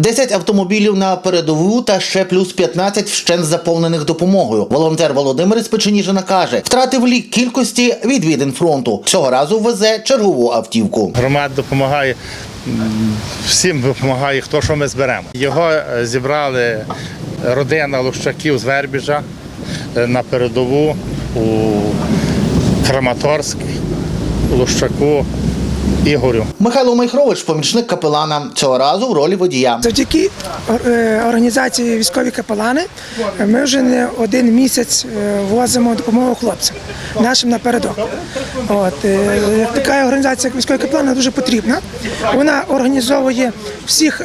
10 автомобілів на передову та ще плюс 15 вщент заповнених допомогою. Волонтер Володимир із Печеніжина каже, втратив лік кількості відвідин фронту. Цього разу везе чергову автівку. Громад допомагає всім допомагає, хто що ми зберемо. Його е, зібрали родина Лущаків з Вербіжа е, на передову у Краматорськ, Лущаку, Ігорю. Михайло Майхрович, помічник капелана, цього разу в ролі водія. Завдяки е, організації військові капелани ми вже не один місяць е, возимо допомогу хлопцям нашим напередок. От е, така організація, як військові капелани, дуже потрібна. Вона організовує всіх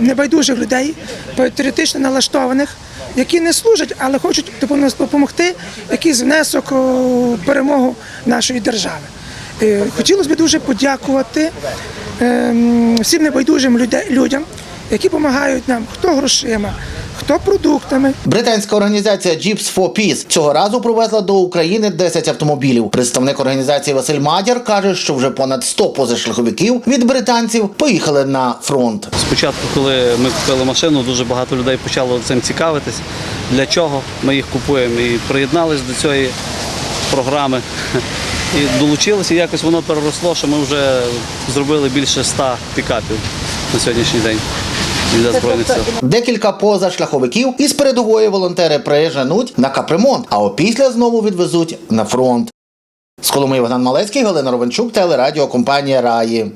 небайдужих людей, патріотично налаштованих. Які не служать, але хочуть допом- допомогти якийсь внесок у перемогу нашої держави. Е, Хотілося б дуже подякувати ем, всім небайдужим людям, які допомагають нам хто грошима, хто продуктами. Британська організація Jeeps for Peace цього разу привезла до України 10 автомобілів. Представник організації Василь Мадяр каже, що вже понад 100 позашляховиків від британців поїхали на фронт. Спочатку, коли ми купили машину, дуже багато людей почало цим цікавитись. Для чого ми їх купуємо і приєднались до цієї програми. І долучилися, і якось воно переросло, що ми вже зробили більше ста пікапів на сьогоднішній день для Збройних сил. Декілька позашляховиків із передової волонтери приженуть на капремонт, а опісля знову відвезуть на фронт. З Коломи Богдан Малецький, Галина Ровенчук, телерадіокомпанія Раї.